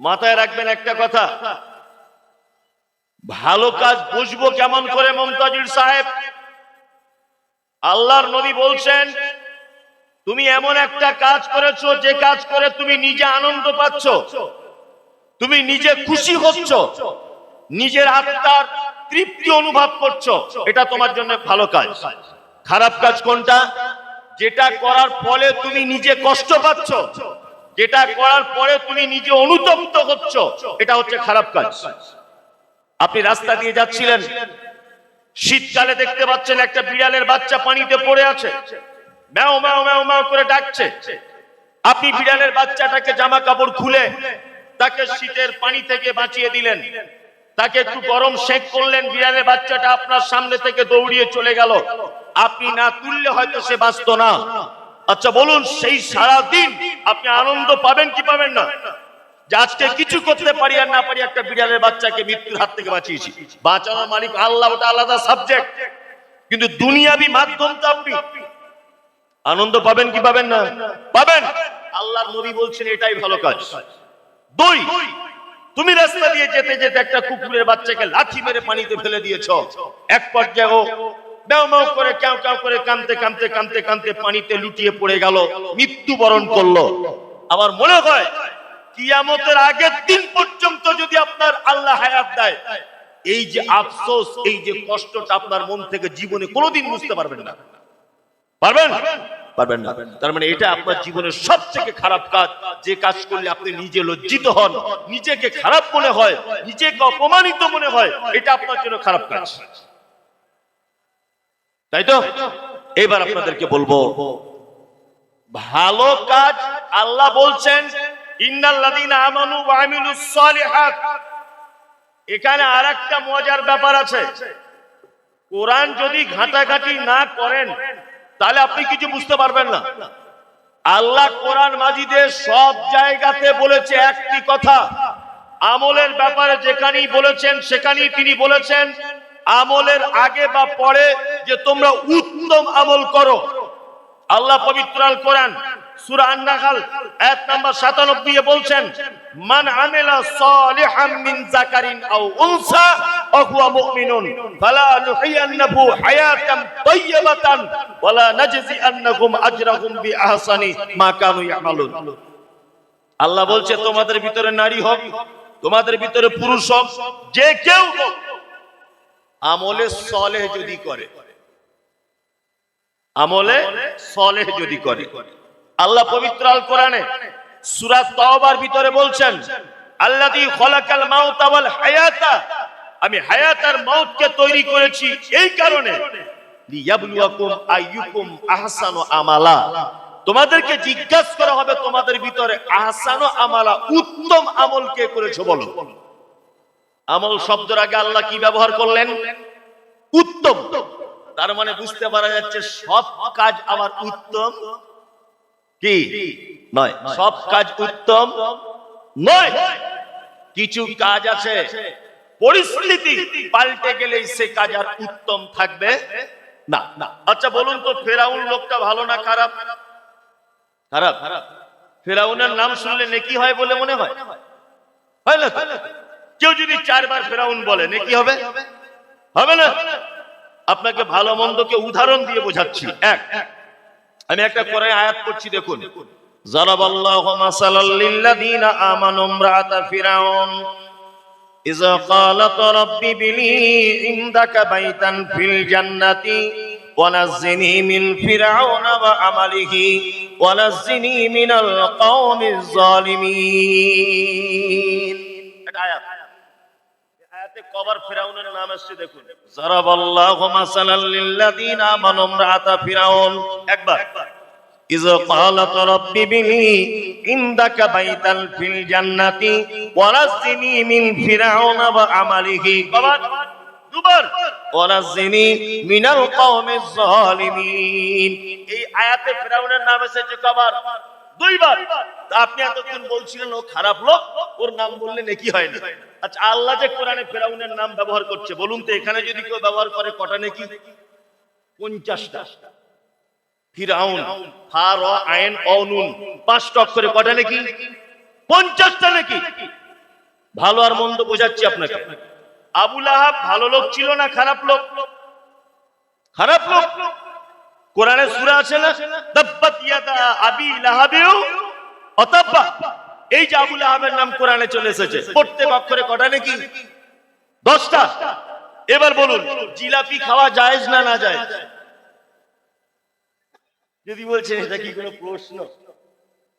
মাথায় রাখবেন একটা কথা। ভালো কাজ বুঝব কেমন করে মমতাজুর সাহেব? আল্লাহর নবী বলছেন, তুমি এমন একটা কাজ করেছ, যে কাজ করে তুমি নিজে আনন্দ পাচ্ছ, তুমি নিজে খুশি হচ্ছ, নিজের আত্মার তৃপ্তি অনুভব করছ। এটা তোমার জন্য ভালো কাজ। খারাপ কাজ কোনটা? যেটা করার ফলে তুমি নিজে কষ্ট পাচ্ছ যেটা করার পরে তুমি নিজে অনুতপ্ত হচ্ছ, এটা হচ্ছে খারাপ কাজ। আপনি রাস্তা দিয়ে যাচ্ছিলেন, শীতকালে দেখতে পাচ্ছেন একটা বিড়ালের বাচ্চা পানিতে পড়ে আছে। ম্যাও ম্যাও ম্যাও ম্যাও করে ডাকছে। আপনি বিড়ালের বাচ্চাটাকে জামা কাপড় খুলে তাকে শীতের পানি থেকে বাঁচিয়ে দিলেন। তাকে একটু গরম শেক করলেন, বিড়ালের বাচ্চাটা আপনার সামনে থেকে দৌড়িয়ে চলে গেল। আপনি না তুললে হয়তো সে বাঁচত না। আচ্ছা বলুন, সেই সারা দিন আপনি আনন্দ পাবেন কি পাবেন না? যে আজকে কিছু করতে পারি আর না পারি, একটা বিড়ালের বাচ্চাকে মৃত্যুর হাত থেকে বাঁচিয়েছি। বাঁচানোর মালিক আল্লাহ, ওটা আলাদা সাবজেক্ট কিন্তু দুনিয়াবি মাধ্যম তো আপনি। আনন্দ পাবেন কি পাবেন না? পাবেন। আল্লাহর নবী বলছেন, এটাই ভালো কাজ। দুই, তুমি রাস্তা দিয়ে যেতে যেতে একটা কুকুরের বাচ্চাকে লাঠি মেরে পানিতে ফেলে দিয়েছ। এক পর্যায়ে ও ম্যাও ম্যাও করে কেউ কেউ করে কামতে কামতে কামতে কামতে পানিতে লুটিয়ে পড়ে গেল, মৃত্যুবরণ করল। আমার মনে হয়, কিয়ামতের আগের দিন পর্যন্ত যদি আপনার আল্লাহ হায়াত দেয়, এই যে আফসোস, এই যে কষ্টটা আপনার মন থেকে জীবনে কোনোদিন বুঝতে পারবেন না। পারবেন? পারবেন না। তার মানে এটা আপনার জীবনের সব থেকে খারাপ কাজ, যে কাজ করলে আপনি নিজে লজ্জিত হন, নিজেকে খারাপ মনে হয়, নিজেকে অপমানিত মনে হয়, এটা আপনার জন্য খারাপ কাজ। তাই তো? এবার আপনাদেরকে বলব, ভালো কাজ আল্লাহ বলছেন এখানে আরেকটা মজার ব্যাপার আছে। কোরআন যদি ঘাটাঘাটি না করেন, তাহলে আপনি কিছু বুঝতে পারবেন না। আল্লাহ কোরআন মাজিদে সব জায়গাতে বলেছে একটি কথা। আমলের ব্যাপারে যেখানেই বলেছেন, সেখানেই তিনি বলেছেন আমলের আগে বা পরে যে তোমরা উত্তম আমল করো। আল্লাহ পবিত্র কোরআন, সূরা আন-নাহল আয়াত নাম্বার 97 এ বলছেন, মান আল্লাহ বলছে, তোমাদের ভিতরে নারী হোক, তোমাদের ভিতরে পুরুষ হোক, যে কেউ হোক আমলে সলেহ যদি করে। আমলে সলেহ যদি করে। আল্লাহ পবিত্র আল কোরআনে সূরা তওবার ভিতরে বলছেন আল্লাযী খলাকাল মাউতা ওয়াল হায়াতা। আমি হায়াত আর মউতকে তৈরি করেছি এই কারণে। লিয়াবলুয়াকুম আইয়ুকুম আহসানু আমালা। তোমাদেরকে জিজ্ঞাসা করা হবে তোমাদের ভিতরে আহসানু আমালা উত্তম আমল কে করেছ বলো। আমল শব্দের আগে আল্লাহ কি ব্যবহার করলেন? উত্তম। তার মানে বুঝতে পারা যাচ্ছে সব কাজ আমার উত্তম কি? নয়। সব কাজ উত্তম নয়। কিছু কাজ আছে, পরিস্থিতি পাল্টে গেলেই সে কাজ আর উত্তম থাকবে না। না আচ্ছা বলুন তো, ফেরাউন লোকটা ভালো না খারাপ? খারাপ। ফেরাউনের নাম শুনলে নেকি হয় বলে মনে হয়? হয় না? কেউ যদি চারবার ফেরাউন বলে নেকি হবে হবে না আপনাকে ভালো মন্দকে উদাহরণ দিয়ে বোঝাচ্ছি এক আমি একটা কোরআন আয়াত করছি দেখুন জারাবাল্লাহু মাসালাল লিল্লাযীনা আমানু ইমরাআতা ফিরাউন إذا قالت رب بلي عندك بيتا في الجنة ونزني من فرعون وعمله ونزني من القوم الظالمين এটা আয়াত আয়াতে কবার ফিরাউনের নাম আসছে দেখুন জারাবাল্লাহু মাসালাল লিল্লাযীনা আমানু ইমরাআতা ফিরাউন একবার إذ قالت رب بني عندك بيتا في الجنة ونزني من فرعون وعمله কবার দুবার ونزني من القوم الظالمين এই আয়াতে ফিরাউনের নাম এসেছে কবার দুইবার তা আপনি এতক্ষণ বলছিলেন ও খারাপ লোক ওর নাম বললে নেকি হয় না আচ্ছা আল্লাহ যে কোরআনে ফেরাউনের নাম ব্যবহার করছে, বলুন তো, এখানে যদি কেউ ব্যবহার করে কটা নেকি পঞ্চাশটা। ফিরাউন, ফা, র, আইন অনুন পাঁচটা অক্ষরে কটা নাকি পঞ্চাশটা নাকি? ভালো আর মন্দ বোঝাচ্ছি আপনাকে। আবুল আহাব ভালো লোক ছিল না, খারাপ লোক? খারাপ লোক? কোরআনে সূরা আছে না? তাব্বাত ইয়াদা আবি লাহাবিউ অতাব্বা। এই যে আবুল আহাবের নাম কোরআনে চলে এসেছে প্রত্যেক অক্ষরে কটা নাকি? দশটা। এবার বলুন, জিলাপি খাওয়া জায়েজ না না জায়েজ? যদি বলছেন, এটা কি কোনো প্রশ্ন?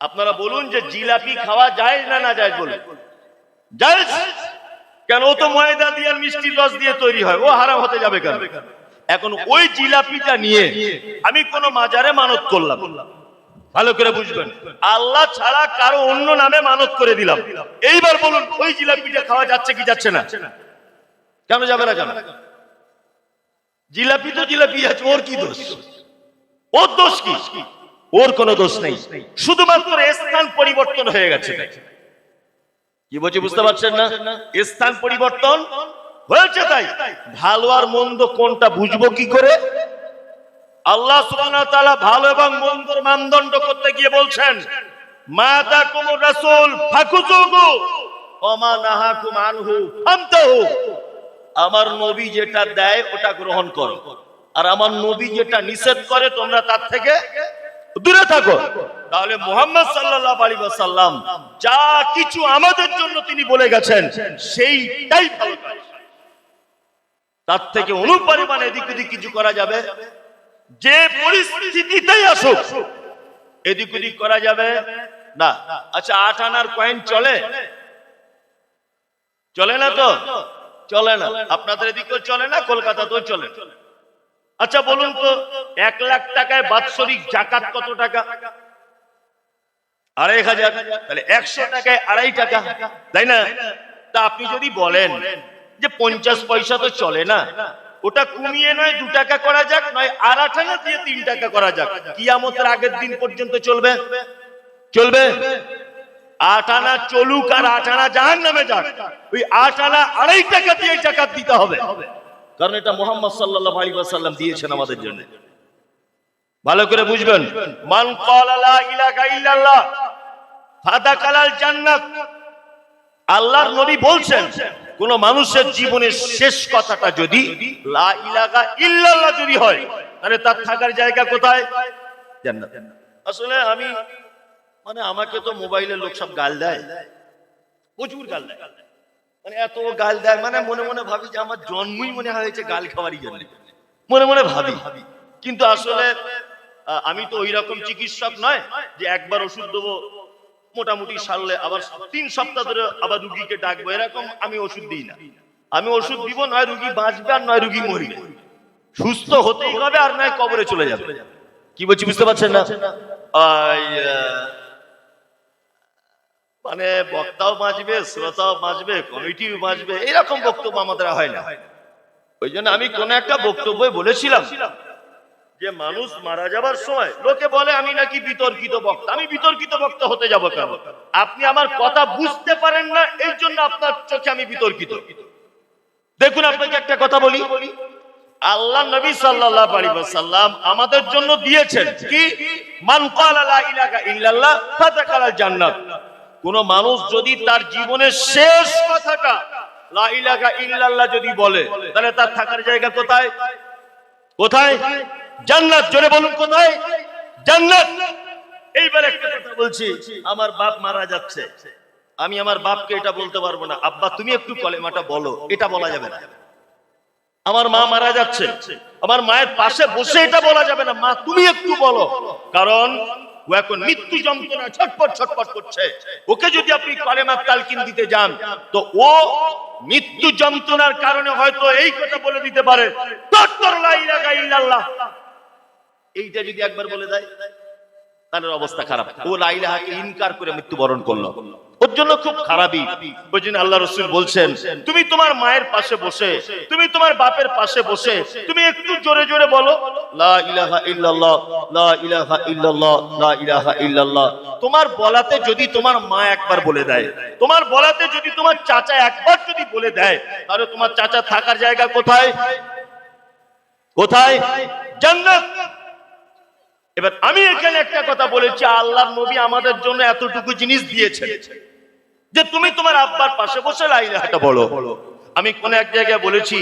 আপনারা বলুন যে জিলাপি খাওয়া যায় না না যায় বলুন। জায়েজ? কেন? ও তো ময়দা দিয়ে আর মিষ্টির রস দিয়ে তৈরি হয়। ও হারাম হতে যাবে কেন? এখন ওই জিলাপিটা নিয়ে আমি কোন মাজারে মানত করলাম। ভালো করে বুঝবেন। আল্লাহ ছাড়া কারও অন্য নামে মানত করে দিলাম। এইবার বলুন, ওই জিলাপিটা খাওয়া যাচ্ছে কি যাচ্ছে না? কেন যাবে না কেন? জিলাপি তো জিলাপি আছে, ওর কি দোষ? ওর দোষ কি? ওর কোনো দোষ নেই। শুধুমাত্র স্থান পরিবর্তন হয়ে গেছে। কি বলছি, বুঝতে পারছেন না? স্থান পরিবর্তন হয়েছে তাই। ভালো আর মন্দ কোনটা বুঝব কি করে? আল্লাহ সুবহানাহু ভালো এবং মন্দর মানদণ্ড করতে গিয়ে বলছেন, মা তাকুমুর রাসূল ফাকুজুহু ওয়া মা নাহাকুম আনহু আমার নবী যেটা দেয়, ওটা গ্রহণ করো। আর আমার নবী যেটা নিষেধ করে, তোমরা তার থেকে দূরে থাকো। তাহলে মোহাম্মদ ওয়াসাল্লাম যা কিছু আমাদের জন্য তিনি বলে গেছেন, সেইটাই ভালো তার থেকে অনুপরিমাণ এদিক ওদিক কিছু করা যাবে? যে পরিস্থিতিতেই আসুক, এদিক ওদিক করা যাবে? না। আচ্ছা আট আনার কয়েন চলে? চলে না তো? চলে না। আপনাদের এদিকেও চলে না, কলকাতাতেও চলে। আচ্ছা বলুন তো, এক লাখ টাকায় বাৎসরিক জাকাত কত টাকা? আড়াই হাজার। তাহলে একশো টাকায় আড়াই টাকা, তাই না? তা আপনি যদি বলেন যে পঞ্চাশ পয়সা তো চলে না ওটা কমিয়ে নয়, দু টাকা করা যাক, নয় আর আঠানা দিয়ে তিন টাকা করা যাক। কিয়ামতের আগের দিন পর্যন্ত চলবে? চলবে? আট আনা চলুক আর আট আনা জাহান নামে যাক। ওই আট আনা আড়াই টাকা দিয়ে জাকাত দিতে হবে। কারণ এটা মোহাম্মদ সাল্লাল্লাহু আলাইহি ওয়াসাল্লাম দিয়েছেন আমাদের জন্য। ভালো করে বুঝবেন। মান ক্বালা লা ইলাহা ইল্লাল্লাহ, ফাদাকালাল জান্নাত, আল্লাহর নবী বলছেন কোন মানুষের জীবনের শেষ কথাটা যদি যদি হয়, তাহলে তার থাকার জায়গা কোথায়? আসলে আমি মানে আমাকে তো মোবাইলের লোক সব গাল দেয়। প্রচুর গাল দেয়। মানে এত গাল দেয় মানে মনে মনে ভাবি যে আমার জন্মই মনে হয়েছে গাল খাওয়ারই জন্য। মনে মনে ভাবি। কিন্তু আসলে আমি তো ওই রকম চিকিৎসক নয় যে একবার ওষুধ দেবো মোটামুটি সারলে আবার তিন সপ্তাহ ধরে আবার রুগীকে ডাকবো। এরকম আমি ওষুধ দিই না। আমি ওষুধ দিব, নয় রুগী বাঁচবে আর নয় রুগী মরবে। সুস্থ হতেই হবে আর নয় কবরে চলে যাবে। কি বলছি বুঝতে পারছেন না? মানে বক্তাও বাঁচবে, শ্রোতাও বাঁচবে, কমিটিও বাঁচবে, এরকম বক্তব্য আমাদের হয় না। ওই জন্য আমি কোন একটা বক্তব্য বলেছিলাম। যে মানুষ মারা যাবার সময় লোকে বলে, আমি নাকি বিতর্কিত বক্তা আমি বিতর্কিত বক্তা হতে যাব কেন? আপনি আমার কথা বুঝতে পারেন না এই জন্য আপনার চোখে আমি বিতর্কিত। দেখুন, আপনাকে একটা কথা বলি। আল্লাহ নবী সাল্লাল্লাহু আলাইহি আমাদের জন্য দিয়েছেন কি? মান ক্বালা লা ইলাহা ইল্লাল্লাহ জান্নাত। কোন মানুষ যদি তার জীবনের শেষ কথাটা লা ইলাহা ইল্লাল্লাহ যদি বলে, তাহলে তার থাকার জায়গা কোথায়? কোথায়? জান্নাত জোরে বলুন কোথায়? জান্নাত। এইবার একটা কথা বলছি, আমার বাপ মারা যাচ্ছে। আমি আমার বাপকে এটা বলতে পারব না। আব্বা, তুমি একটু কলেমাটা বলো, এটা বলা যাবে না। আমার মা মারা যাচ্ছে। আমার মায়ের পাশে বসে এটা বলা যাবে না। মা, তুমি একটু বলো। কারণ ও এখন মৃত্যু যন্ত্রণা ছটপট ছটপট করছে। ওকে যদি আপনি কলেমা তালকিন দিতে যান, তো ও মৃত্যু যন্ত্রণার কারণে হয়তো এই কথা বলে দিতে পারে তত্তর লা ইলাহা ইল্লাল্লাহ এইটা যদি একবার বলে দেয় ওর অবস্থা খারাপ। ও লাইলাহাকে ইনকার করে মৃত্যুবরণ করল। ওর জন্য খুব খারাপই। ওই জন্য আল্লাহ রসুল বলছেন, তুমি তোমার মায়ের পাশে বসে, তুমি তোমার বাপের পাশে বসে, তুমি একটু জোরে জোরে বলো, লা ইলাহা ইল্লাল্লাহ, লা ইলাহা ইল্লাল্লাহ, লা ইলাহা ইল্লাল্লাহ। তোমার বলাতে যদি তোমার মা একবার বলে দেয়, তোমার বলাতে যদি তোমার চাচা একবার যদি বলে দেয় তাহলে তোমার চাচা থাকার জায়গা কোথায়? কোথায়? জান্নাত। এবার আমি এখানে একটা কথা বলেছি, আল্লাহর নবী আমাদের জন্য এতটুকু জিনিস দিয়েছেন। যে তুমি তোমার আব্বার পাশে বসে লাইলাহাটা বলো। আমি কোন এক জায়গায় বলেছি